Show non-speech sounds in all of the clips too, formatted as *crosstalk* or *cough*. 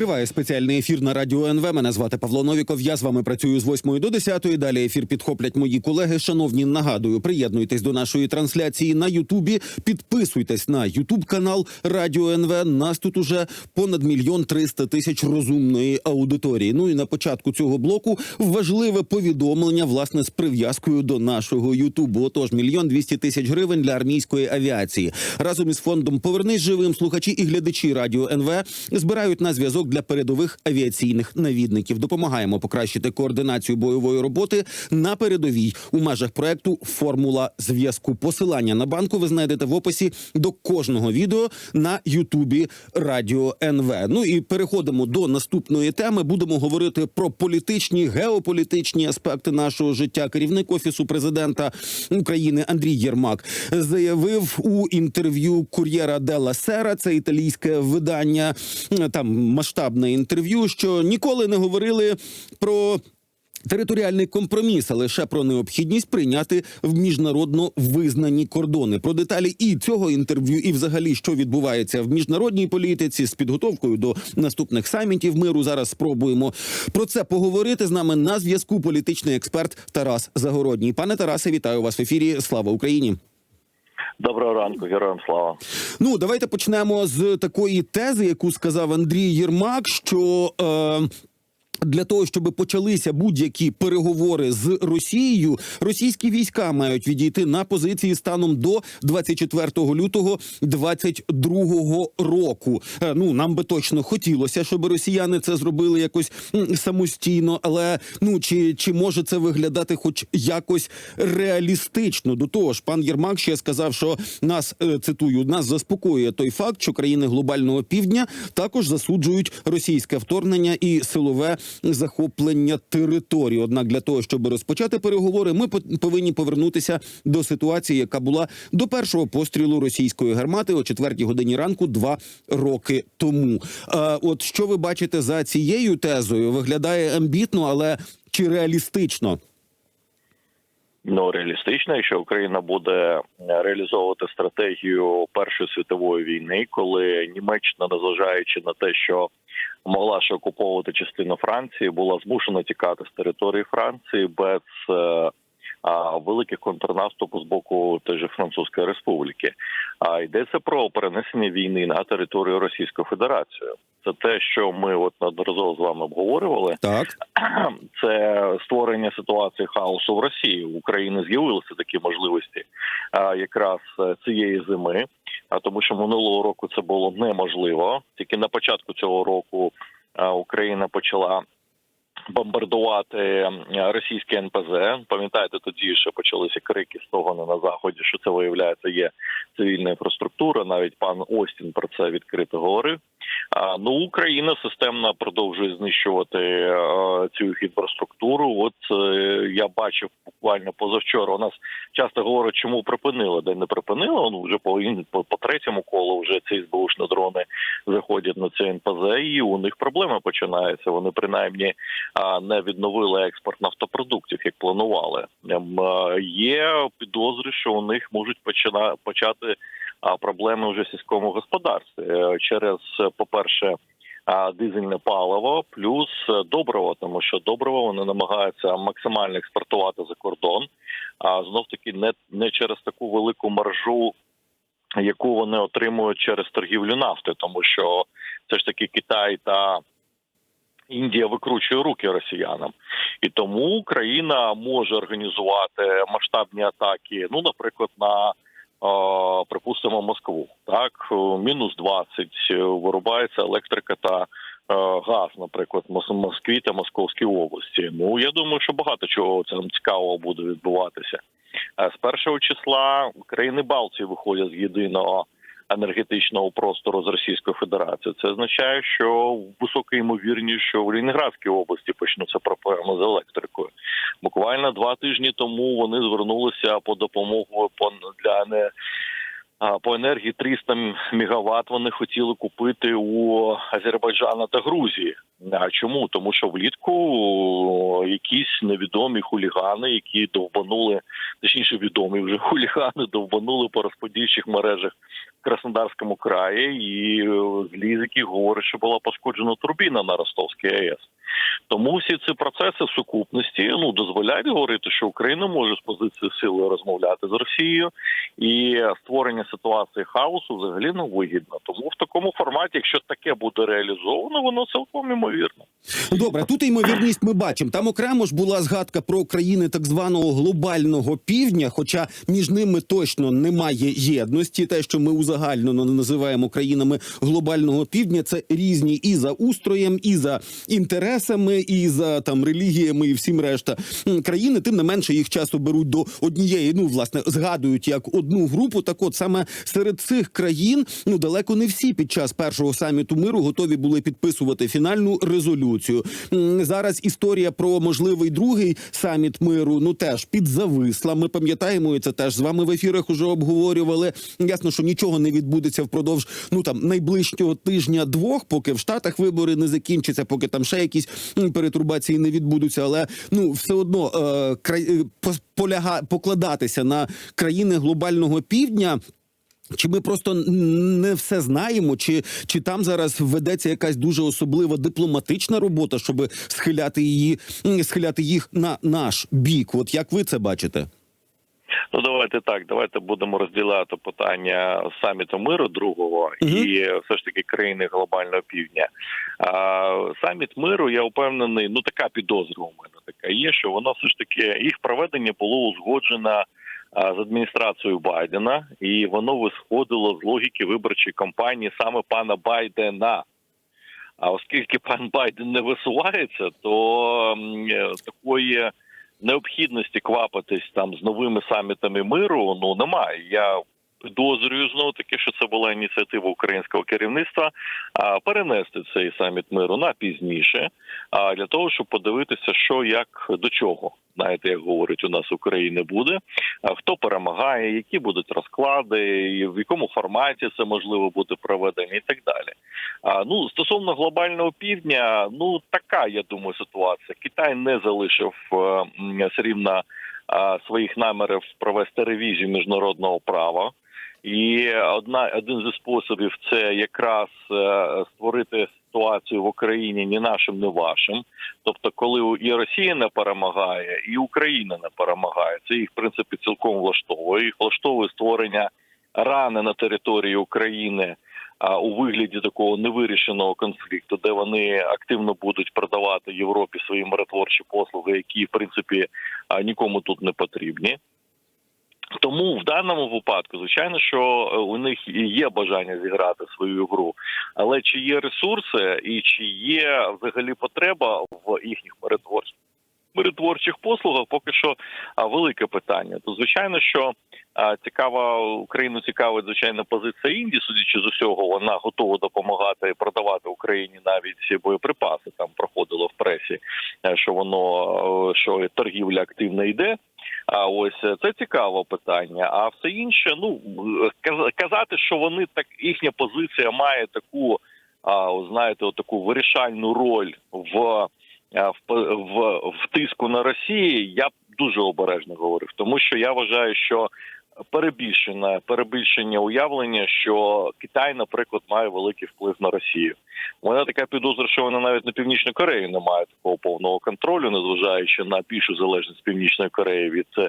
Триває спеціальний ефір на радіо НВ. Мене звати Павло Новіков. Я з вами працюю з 8 до 10. Далі ефір підхоплять мої колеги. Шановні, нагадую, приєднуйтесь до нашої трансляції на Ютубі. Підписуйтесь на Ютуб канал Радіо НВ. Нас тут уже понад мільйон триста тисяч розумної аудиторії. Ну і на початку цього блоку важливе повідомлення власне з прив'язкою до нашого Ютубу. Отож, мільйон двісті тисяч гривень для армійської авіації разом із фондом Повернись живим. Слухачі і глядачі радіо НВ збирають на зв'язок для передових авіаційних навідників. Допомагаємо покращити координацію бойової роботи на передовій у межах проекту Формула зв'язку. Посилання на банку ви знайдете в описі до кожного відео на Ютубі Радіо НВ. Ну і переходимо до наступної теми. Будемо говорити про політичні геополітичні аспекти нашого життя. Керівник офісу президента України Андрій Єрмак заявив у інтерв'ю кур'єра Делла Сера, це італійське видання, там масштабне інтерв'ю, що ніколи не говорили про. Територіальний компроміс, а лише про необхідність прийняти в міжнародно визнані кордони. Про деталі і цього інтерв'ю, і взагалі, що відбувається в міжнародній політиці з підготовкою до наступних самітів миру. Зараз спробуємо про це поговорити з нами на зв'язку. Політичний експерт Тарас Загородній. Пане Тарасе, вітаю вас в ефірі. Слава Україні. Доброго ранку, героям слава. Ну давайте почнемо з такої тези, яку сказав Андрій Єрмак, що. Е, для того щоб почалися будь-які переговори з Росією, російські війська мають відійти на позиції станом до 24 лютого 22 року. Е, Ну нам би точно хотілося, щоб росіяни це зробили якось самостійно, але ну чи, чи може це виглядати, хоч якось реалістично? До того ж, пан Єрмак ще сказав, що нас е, цитую, нас заспокоює той факт, що країни глобального півдня також засуджують російське вторгнення і силове захоплення території. Однак для того, щоб розпочати переговори, ми по- повинні повернутися до ситуації, яка була до першого пострілу російської гармати о четвертій годині ранку два роки тому. Е, от що ви бачите за цією тезою? Виглядає амбітно, але чи реалістично? Ну реалістично, якщо Україна буде реалізовувати стратегію Першої світової війни, коли Німеччина, незважаючи на те, що могла ще окуповувати частину Франції, була змушена тікати з території Франції без е, а, великих контрнаступу з боку теж Французької Республіки. А йдеться про перенесення війни на територію Російської Федерації. Це те, що ми от неодноразово з вами обговорювали. Так *clears throat* це створення ситуації хаосу в Росії. У України з'явилися такі можливості а, якраз е, цієї зими. А тому, що минулого року це було неможливо. Тільки на початку цього року Україна почала. Бомбардувати е, російське НПЗ. Пам'ятаєте, тоді ще почалися крики стогони на заході, що це виявляється є цивільна інфраструктура. Навіть пан Остін про це відкрито говорив. Ну Україна системно продовжує знищувати е, цю інфраструктуру. От е, я бачив буквально позавчора. У нас часто говорять, чому припинили, де не припинили. Ну вже по по, по третьому колу вже ці СБУшні дрони заходять на це НПЗ, і у них проблеми починаються. Вони принаймні не відновили експорт нафтопродуктів, як планували. Ем, е, Є підозри, що у них можуть почати проблеми вже в сільському господарстві Е, через, по перше. Дизельне паливо плюс е, добриво, тому що добриво вони намагаються максимально експортувати за кордон, а знов таки не, не через таку велику маржу, яку вони отримують через торгівлю нафти, тому що це ж таки Китай та Індія викручує руки росіянам, і тому Україна може організувати масштабні атаки. Ну, наприклад, на припустимо Москву. Так, е, мінус 20 е, вирубається електрика та е, газ, наприклад, Москві та Московській області. Ну я думаю, що багато чого там цікавого буде відбуватися. З першого числа країни Балтії виходять з єдиного енергетичного простору з Російською Федерацією. Це означає, що висока ймовірність, що в Лінінградській області почнуться проблеми з електрикою. Буквально два тижні тому вони звернулися по допомогу по для не. По енергії 300 мегаватт вони хотіли купити у Азербайджана та Грузії. А чому? Тому що влітку якісь невідомі хулігани, які довбанули, точніше відомі вже *laughs* хулігани, довбанули по розподільчих мережах в Краснодарському краї, і зліз, який говорить, що була пошкоджена турбіна на Ростовській АЕС. Тому всі ці процеси в сукупності ну дозволяють говорити, що Україна може з позиції сили розмовляти з Росією, і створення ситуації хаосу взагалі не вигідно. Тому в такому форматі, якщо таке буде реалізовано, воно цілком імовірно. Добре, тут ймовірність ми бачимо. Там окремо ж була згадка про країни так званого глобального півдня, хоча між ними точно немає єдності. Те, що ми узагальнено називаємо країнами глобального півдня, це різні і за устроєм, і за інтересами, і за там релігіями, і всім решта країни. Тим не менше їх часто беруть до однієї. Ну власне згадують як одну групу. Так, от саме серед цих країн ну далеко не всі під час першого саміту миру готові були підписувати фінальну резолюцію. Зараз історія про можливий другий саміт миру ну теж підзависла. Ми пам'ятаємо і це теж з вами в ефірах уже обговорювали. Ясно, що нічого не відбудеться впродовж ну там найближчого тижня двох, поки в Штатах вибори не закінчаться, поки там ще якісь перетурбації не відбудуться. Але ну все одно е, край е, поляга покладатися на країни глобального півдня. Чи ми просто не все знаємо, чи, чи там зараз ведеться якась дуже особлива дипломатична робота, щоб схиляти її схиляти їх на наш бік? От як ви це бачите? Ну давайте так. Давайте будемо розділяти питання саміту миру другого Мгм. і все ж таки країни глобального півдня. А, саміт миру, я впевнений, ну така підозра у мене така є, що воно все ж таки їх проведення було узгоджено. А, З адміністрацією Байдена, і воно висходило з логіки виборчої кампанії саме пана Байдена. А оскільки пан Байден не висувається, то е, такої необхідності квапитись там з новими самітами миру ну немає. Я підозрюю знову таки, що це була ініціатива українського керівництва перенести цей саміт миру на пізніше, а для того, щоб подивитися, що як до чого. Знаєте, як говорять, у нас в Україні буде. А хто перемагає, які будуть розклади, в якому форматі це можливо буде проведення, і так далі. А, ну стосовно глобального півдня, ну така я думаю ситуація. Китай не залишив все рівно своїх намірів провести ревізію міжнародного права. І одна один зі способів це якраз е, створити ситуацію в Україні ні нашим, ні вашим. Тобто, коли і Росія не перемагає, і Україна не перемагає, це їх в принципі цілком влаштовує. Їх влаштовує створення рани на території України а, у вигляді такого невирішеного конфлікту, де вони активно будуть продавати Європі свої миротворчі послуги, які в принципі нікому тут не потрібні. Тому в даному випадку, звичайно, що е, у них є бажання зіграти свою гру, але чи є ресурси і чи є взагалі потреба в їхніх перетворчих перетворчих послугах, поки що велике питання. То звичайно, що цікава Україну цікавить звичайно позиція Індії, судячи з усього, вона готова допомагати продавати Україні навіть боєприпаси. Там проходило в пресі, е, що воно е, що торгівля активно йде. А ось е, це цікаве питання. А все інше, ну казати, що вони так їхня позиція має таку, знаєте, таку вирішальну роль в, в, в, в тиску на Росії, я дуже обережно говорив, тому що я вважаю, що перебільшене перебільшення уявлення, що Китай, наприклад, має великий вплив на Росію. Мене така підозра, що вона навіть на північну Корею не має такого повного контролю, незважаючи на більшу залежність північної Кореї від е,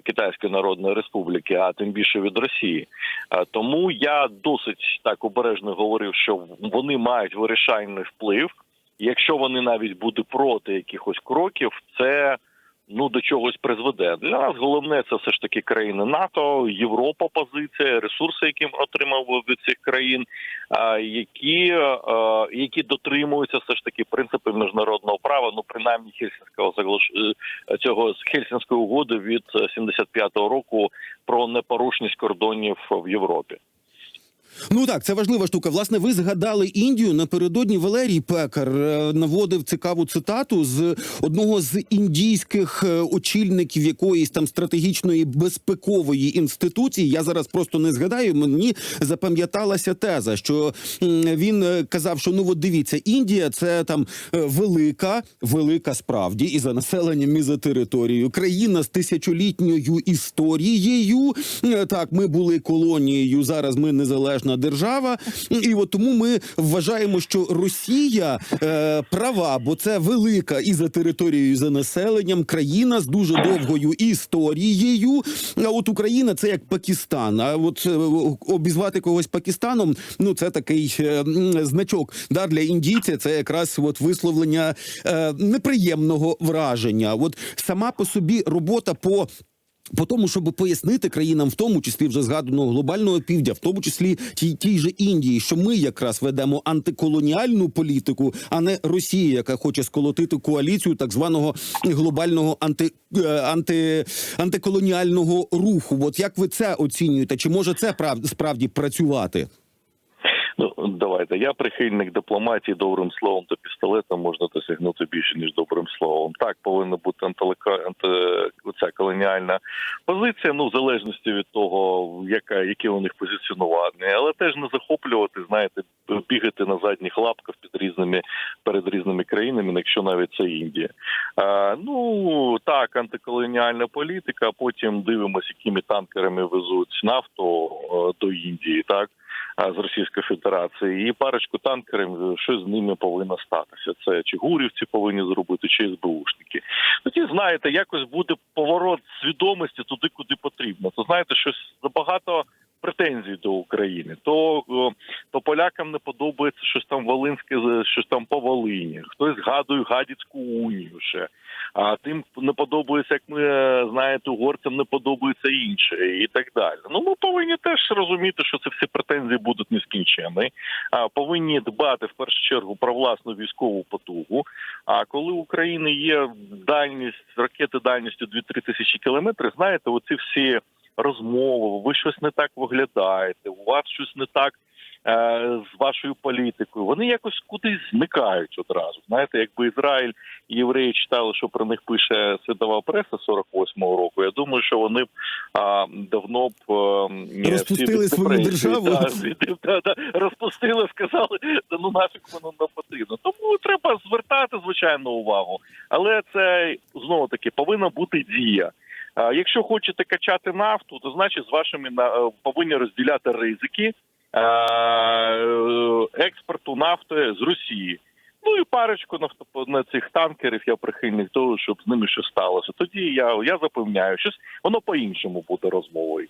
Китайської Народної Республіки, а тим більше від Росії. А, Тому я досить так обережно говорив, що вони мають вирішальний вплив. Якщо вони навіть будуть проти якихось кроків, це ну до чогось призведе. Для нас головне це все ж таки країни НАТО, Європа, позиція, ресурси, які ми отримав від цих країн, які, е, які дотримуються все ж таки принципів міжнародного права, ну принаймні Хельсінського е, цього Хельсінської угоди від е, 75-го року про непорушність кордонів в Європі. Ну так, це важлива штука. Власне, ви згадали Індію напередодні Валерій Пекар е, наводив цікаву цитату з одного з індійських е, очільників якоїсь там стратегічної безпекової інституції. Я зараз просто не згадаю. Мені запам'яталася теза, що він е, казав, що ну от дивіться, Індія це там велика, велика справді і за населенням, і за територією. Країна з тисячолітньою історією. Так, ми були колонією. Зараз ми незалежна держава. І от тому ми вважаємо, що Росія е, права, бо це велика і за територією, і за населенням країна з дуже довгою історією. А от Україна це як Пакистан. А от е, обізвати когось Пакистаном, ну це такий е, значок. Да, для індійця це якраз от висловлення е, неприємного враження. От сама по собі робота по. По тому, щоб пояснити країнам, в тому числі вже згаданого глобального півдня, в тому числі тій, тій же Індії, що ми якраз ведемо антиколоніальну політику, а не Росія, яка хоче сколотити коаліцію так званого глобального анти, е, анти, антиколоніального руху. От як ви це оцінюєте? Чи може це прав, справді працювати? Давайте. Я прихильник дипломатії добрим словом та пістолетом можна досягнути більше ніж добрим словом. Так повинна бути антилека... колоніальна позиція. Ну в залежності від того, яка яке у них позиціонування, але теж не захоплювати, знаєте, бігати на задніх лапках під різними перед різними країнами, якщо навіть це Індія. А, ну так, антиколоніальна політика. Потім дивимося, якими танкерами везуть нафту е, до Індії, так з Російської Федерації, і парочку танкерів, що з ними повинно статися. Це чи гурівці повинні зробити, чи СБУшники. Тоді знаєте, якось буде поворот свідомості туди, куди потрібно. То знаєте, щось забагато. Претензій до України, то то полякам не подобається щось там Волинське, щось там по Волині. Хтось згадує гадяцьку унію ще. А тим не подобається, як ми е, знаєте, угорцям не подобається інше і так далі. Ну ми повинні теж розуміти, що це всі претензії будуть нескінченні. А повинні дбати в першу чергу про власну військову потугу. А коли у України є дальність ракети дальністю 2-3 тисячі кілометрів, знаєте, оці всі розмови, ви щось не так виглядаєте, у вас щось не так з вашою політикою. Вони якось кудись зникають одразу. Знаєте, якби Ізраїль і євреї читали, що про них пише світова преса 48-го року. Я думаю, що вони б а, давно б е, Розпустили свою державу. да, *laughs* да, да, розпустили, сказали, ну нафіг воно не потрібно. Тому треба звертати звичайно увагу, але це знову таки повинна бути дія. Якщо хочете качати нафту, то значить з вашими е, повинні розділяти ризики е, експорту нафти з Росії. Ну і парочку на цих танкерів я прихильник того, щоб з ними щось сталося. Тоді я, я запевняю, щось воно по-іншому буде розмовою.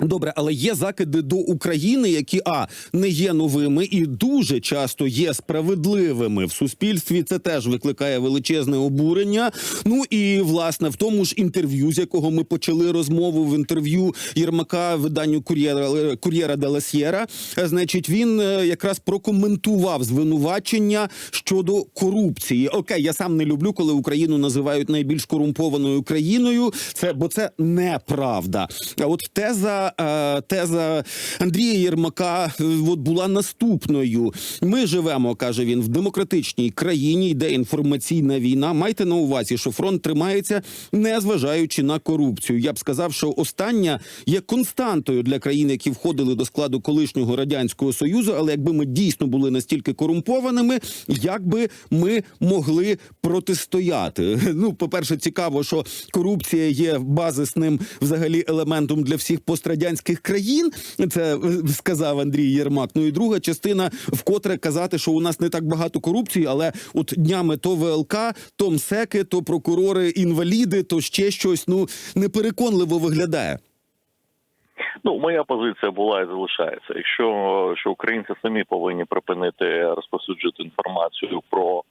Добре, але є закиди до України, які а не є новими і дуже часто є справедливими в суспільстві. Це теж викликає величезне обурення. Ну і власне в тому ж інтерв'ю, з якого ми почали розмову в інтерв'ю Єрмака виданню Кур'єра Кур'єра де ла Сєра, е, значить, він е, якраз прокоментував звинувачення щодо корупції. Окей, я сам не люблю, коли Україну називають найбільш корумпованою країною. Це бо це неправда. А от теза, е, теза Андрія Єрмака е, от була наступною. Ми живемо, каже він, в демократичній країні, йде інформаційна війна. Майте на увазі, що фронт тримається, не зважаючи на корупцію. Я б сказав, що остання є константою для країн, які входили до складу колишнього радянського союзу. Але якби ми дійсно були настільки корумпованими, як би ми могли протистояти? *laughs* Ну, по перше, цікаво, що корупція є базисним взагалі елементом для всіх пострадянських країн. Це сказав Андрій Єрмак. Ну і друга частина, вкотре казати, що у нас не так багато корупції, але от днями то ВЛК, то МСЕКи, то прокурори інваліди, то ще щось. Ну непереконливо виглядає. Ну, моя позиція була і залишається. Якщо що українці самі повинні припинити розповсюджувати інформацію про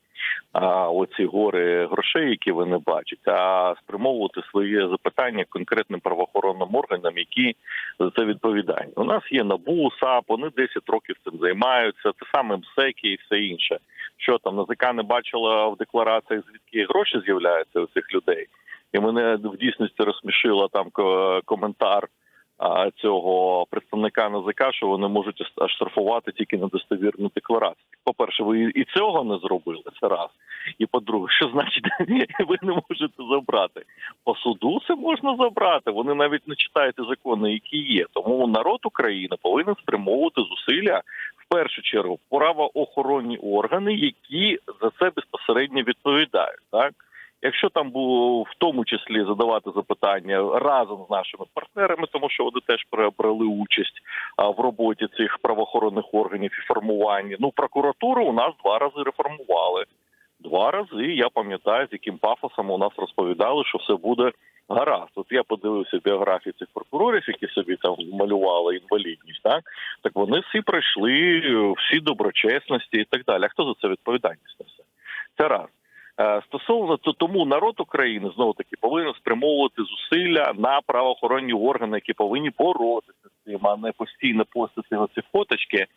а, оці гори грошей, які вони бачать, а спрямовувати своє запитання конкретним правоохоронним органам, які за це відповідають. У нас є НАБУ, САП, вони 10 років цим займаються. Те саме МСЕКи і все інше. Що там НАЗК не бачила в деклараціях, звідки гроші з'являються у цих людей, і мене в дійсності розсмішило там ко- коментар цього представника НАЗК, що вони можуть аж штрафувати тільки недостовірну декларацію. По-перше, ви і цього не зробили. Це раз. І по-друге, що значить *laughs* ви не можете забрати? По суду це можна забрати. Вони навіть не читають закони, які є. Тому народ України повинен спрямовувати зусилля в першу чергу правоохоронні органи, які за це безпосередньо відповідають. Так якщо там було в тому числі задавати запитання разом з нашими партнерами, тому що вони теж бра- брали участь в роботі цих правоохоронних органів і формуванні. Ну прокуратуру у нас два рази реформували. Два рази я пам'ятаю, з яким пафосом у нас розповідали, що все буде гаразд. От я подивився біографії цих прокурорів, які собі там малювали інвалідність. Так так вони всі пройшли всі доброчесності і так далі. А хто за це відповідальність несе? Це раз. Е, Стосовно то тому народ України знову таки повинен спрямовувати зусилля на правоохоронні органи, які повинні боротися з цим, а не постійно постити на ці фоточки е,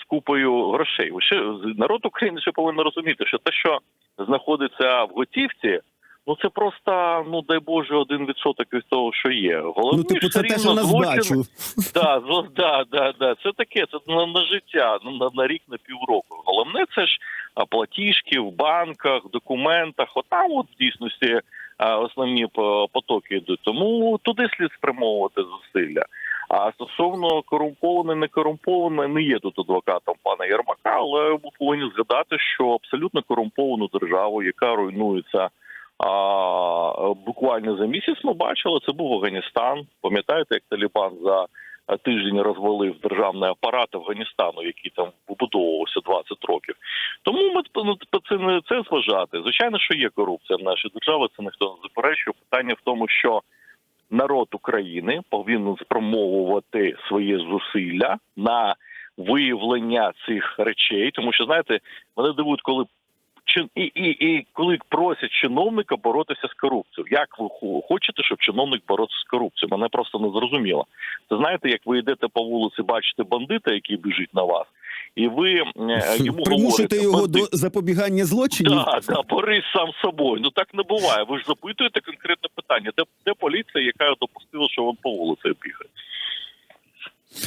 з купою грошей. Ще народ України ще повинен розуміти, що те, що знаходиться в готівці, ну це просто ну дай Боже один відсоток від того, що є. Головне Ну, типу, це те, що на злочин- Да, да, да, да. Це таке, це на, на життя, ну, на, на рік, на півроку. Головне, це ж платіжки в банках, документах. Отам от в дійсності основні по- потоки йдуть. Тому туди слід спрямовувати зусилля. А стосовно корумповане, не корумповане, не є тут адвокатом пана Єрмака, але ми повинні згадати, що абсолютно корумповану державу, яка руйнується а, буквально за місяць, ми бачили, це був Афганістан. Пам'ятаєте, як Талібан за тиждень розвалив державний апарат Афганістану, який там побудовувався 20 років. Тому ми ну, це не це зважати. Звичайно, що є корупція в нашій державі. Це ніхто не заперечує. Питання в тому, що народ України повинен спромовувати свої зусилля на виявлення цих речей, тому що знаєте, мене дивують, коли і, і, і коли просять чиновника боротися з корупцією. Як ви хо- хочете, щоб чиновник боровся з корупцією? Мене просто не зрозуміло. Це знаєте, як ви йдете по вулиці, бачите бандита, який біжить на вас, і ви е, *laughs* йому Примусити говорите, його «Бандит, до запобігання злочинів. Да, да, борись сам собою. Ну так не буває. Ви ж запитуєте конкретне питання, де, де поліція, яка допустила, що він по вулиці бігає?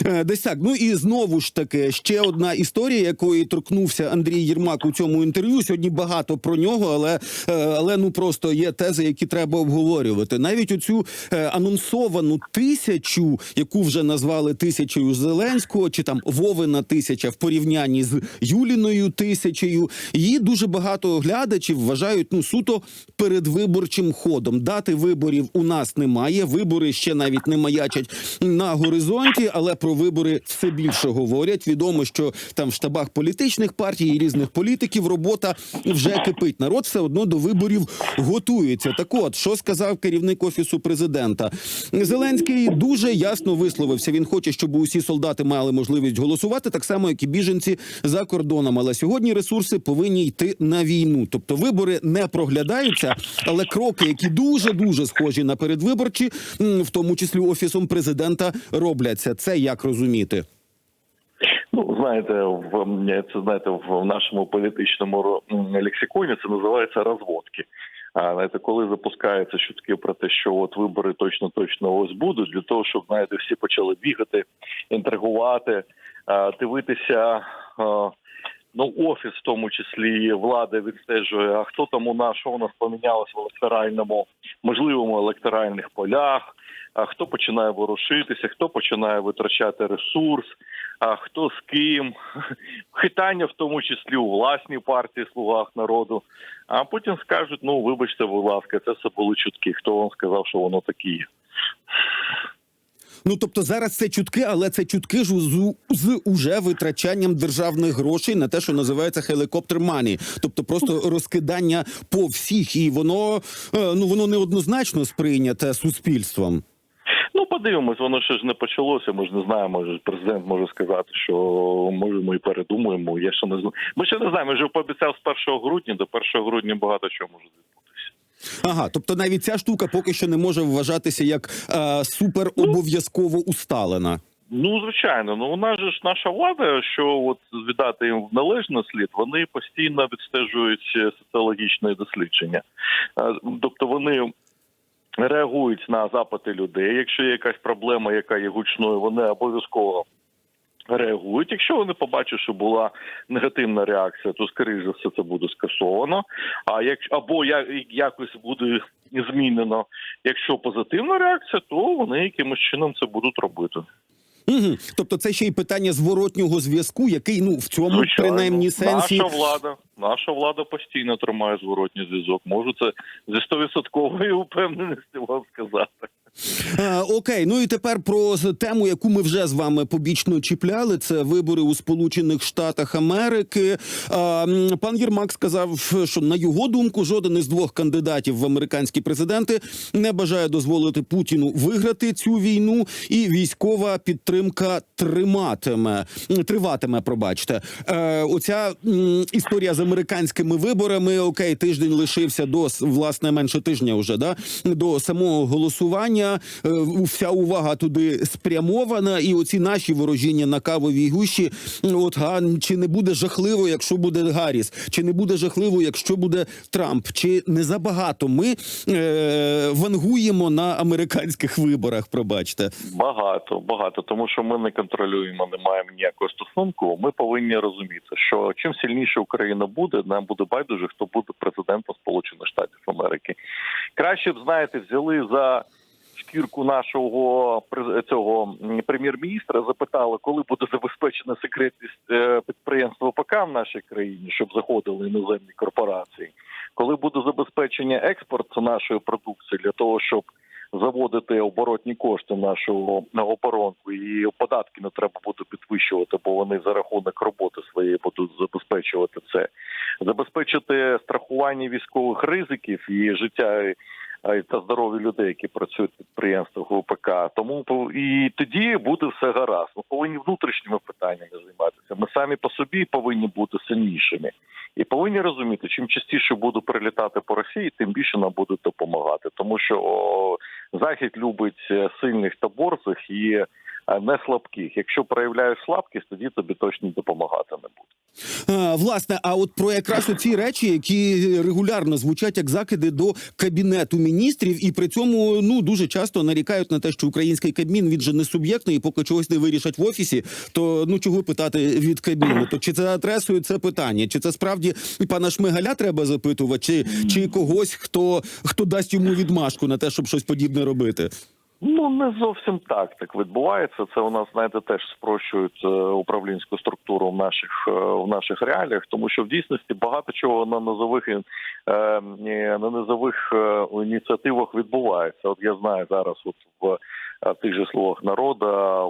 Е, Десь так. Ну і знову ж таки ще одна історія, якої торкнувся Андрій Єрмак у цьому інтерв'ю. Сьогодні багато про нього, але, е, але ну просто є тези, які треба обговорювати. Навіть оцю е, анонсовану тисячу, яку вже назвали тисячею Зеленського, чи там Вовина тисяча в порівнянні з Юліною тисячею. Її дуже багато глядачів вважають ну суто передвиборчим ходом. Дати виборів у нас немає. Вибори ще навіть не маячать на горизонті, але про вибори все більше говорять. Відомо, що там в штабах політичних партій і різних політиків робота вже кипить. Народ все одно до виборів готується. Так от, що сказав керівник офісу президента? Зеленський дуже ясно висловився. Він хоче, щоб усі солдати мали можливість голосувати, так само як і біженці за кордоном. Але сьогодні ресурси повинні йти на війну. Тобто вибори не проглядаються, але кроки, які дуже дуже схожі на передвиборчі, в тому числі офісом президента, робляться. Це як розуміти? Ну, знаєте, в це знаєте, в нашому політичному лексиконі це називається розводки. А знаєте, коли запускаються чутки про те, що от вибори точно точно ось будуть, для того, щоб знаєте, всі почали бігати, інтригувати, дивитися. Ну, офіс, в тому числі влада відстежує, а хто там у нас, що у нас помінялось в електоральному, можливому електоральних полях, хто починає ворушитися, хто починає витрачати ресурс, а хто з ким, *laughs* хитання в тому числі у власній партії слугах народу. А потім скажуть: ну вибачте, будь ласка, це все були чутки. Хто вам сказав, що воно таке є? Ну тобто зараз це чутки, але це чутки ж з, з уже витрачанням державних грошей на те, що називається хелікоптер мані, тобто просто розкидання по всіх, і воно е, ну воно неоднозначно сприйняте суспільством. Ну, подивимось, воно ще ж не почалося. Ми ж не знаємо. Може, президент може сказати, що може ми і передумаємо. Я ще не знаю. Ми ще не знаємо. Вже пообіцяв з 1 грудня. До 1 грудня багато чого може відбутися. Ага, тобто навіть ця штука поки що не може вважатися як е, супер обов'язково усталена. Ну, звичайно, ну у нас же ж наша влада, що от віддати їм в належний слід, вони постійно відстежують е, соціологічні дослідження. Е, Тобто вони реагують на запити людей. Якщо є якась проблема, яка є гучною, вони обов'язково. Реагують, якщо вони побачать, що була негативна реакція, то скоріш за все це буде скасовано. А як або як якось буде змінено. Якщо позитивна реакція, то вони якимось чином це будуть робити. Угу. Тобто, це ще й питання зворотнього зв'язку, який ну в цьому принаймні сенсі наша влада, наша влада постійно тримає зворотній зв'язок. Можу це зі стовідсотковою упевненістю вам сказати. Е, окей, ну і тепер про тему, яку ми вже з вами побічно чіпляли. Це вибори у Сполучених Штатах Америки. Е, пан Єрмак сказав, що на його думку жоден із двох кандидатів в американські президенти не бажає дозволити Путіну виграти цю війну, і військова підтримка триматиме триватиме. Пробачте, е, оця м, історія з американськими виборами. Окей, тиждень лишився до власне менше тижня. Вже да до самого голосування. Е, Вся увага туди спрямована, і оці наші ворожіння на кавовій гущі. От га чи не буде жахливо, якщо буде Гарріс, чи не буде жахливо, якщо буде Трамп, чи не забагато ми е, вангуємо на американських виборах? Пробачте. Багато, багато, тому що ми не контролюємо, не маємо ніякого стосунку. Ми повинні розуміти, що чим сильніше Україна буде, нам буде байдуже, хто буде президентом Сполучених Штатів Америки. Краще б знаєте, взяли за шкірку нашого цього прем'єр-міністра, запитали, коли буде забезпечена секретність е, підприємств в нашій країні, щоб заходили іноземні корпорації. Коли буде забезпечення експорту нашої продукції для того, щоб заводити оборотні кошти нашу на оборонку, і податки не треба буде підвищувати, бо вони за рахунок роботи своєї будуть забезпечувати це, забезпечити страхування військових ризиків і життя. і Та здоров'я людей, які працюють в підприємствах ВПК. Тому і тоді буде все гаразд. Ми повинні внутрішніми питаннями займатися. Ми самі по собі повинні бути сильнішими і повинні розуміти, чим частіше буду прилітати по Росії, тим більше нам будуть допомагати. Тому що Захід любить е, сильних та борзих і е, не слабких. Якщо проявляєш слабкість, тоді тобі точно допомагати не буде. Власне, а от про якраз ці речі, які регулярно звучать як закиди до кабінету міністрів, і при цьому ну дуже часто нарікають на те, що український кабмін він же не суб'єктний, і поки чогось не вирішать в офісі, то ну чого питати від кабміну? То чи це адресою це питання? Чи це справді пана Шмигаля треба запитувати, чи, чи когось, хто хто дасть йому відмашку на те, щоб щось подібне робити? Ну не зовсім так так відбувається. Це у нас знаєте теж спрощують е, управлінську структуру в наших е, в наших реаліях, тому що в дійсності багато чого на низових е, на низових ініціативах відбувається. От я знаю зараз, от в тих же словах народу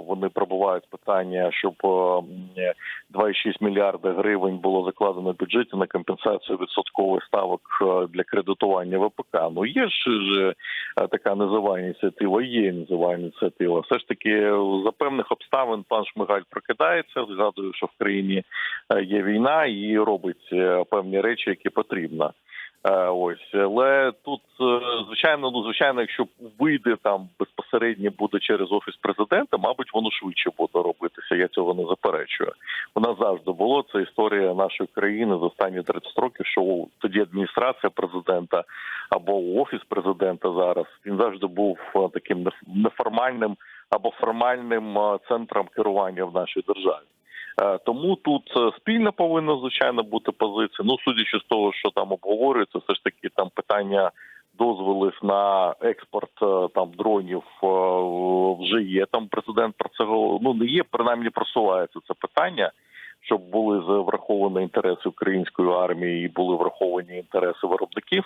вони пробувають питання, щоб е, м, 2,6 мільярда гривень було закладено в бюджеті на компенсацію відсоткових ставок е, для кредитування ВПК. Ну є ж же е, така низова ініціатива, є низова ініціатива. Все ж таки за певних обставин пан Шмигаль прокидається. Згадую, що в країні е, є війна і робить е, певні речі, які потрібно. Е, Ось, але тут е, звичайно, ну звичайно, якщо вийде там безпосередньо буде через офіс президента, мабуть, воно швидше буде робитися. Я цього не заперечую. Нас завжди було це історія нашої країни за останні 30 років. Що тоді адміністрація президента або офіс президента зараз він завжди був е, таким неф- неформальним або формальним центром керування в нашій державі. Е, Тому тут е, спільна повинна звичайно бути позиція. Ну судячи з того, що там обговорюється, все ж таки там питання дозволів на експорт е, там дронів вже є. Там президент про це ну не є, принаймні просувається це питання. Щоб були враховані інтереси української армії і були враховані інтереси виробників,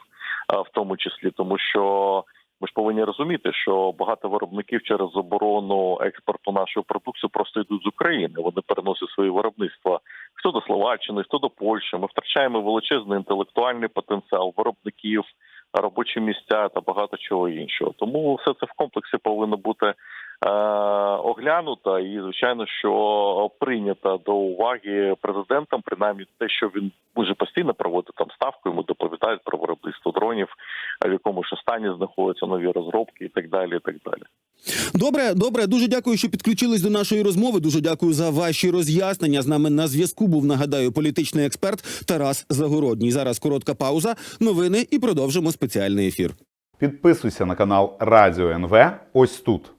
в тому числі тому, що ми ж повинні розуміти, що багато виробників через заборону експорту нашої продукції просто йдуть з України. Вони переносять свої виробництва хто до Словаччини, хто до Польщі. Ми втрачаємо величезний інтелектуальний потенціал виробників, робочі місця та багато чого іншого. Тому все це в комплексі повинно бути е, оглянуто і, звичайно, що прийнято до уваги президентом, принаймні те, що він може постійно проводити там ставку, йому доповідають про виробництво дронів, в якому ж стані знаходяться нові розробки і так далі. І так далі. Добре, добре, дуже дякую, що підключились до нашої розмови. Дуже дякую за ваші роз'яснення. З нами на зв'язку був нагадаю політичний експерт Тарас Загородній. Зараз коротка пауза, новини і продовжимо спеціальний ефір. Підписуйся на канал Радіо НВ ось тут.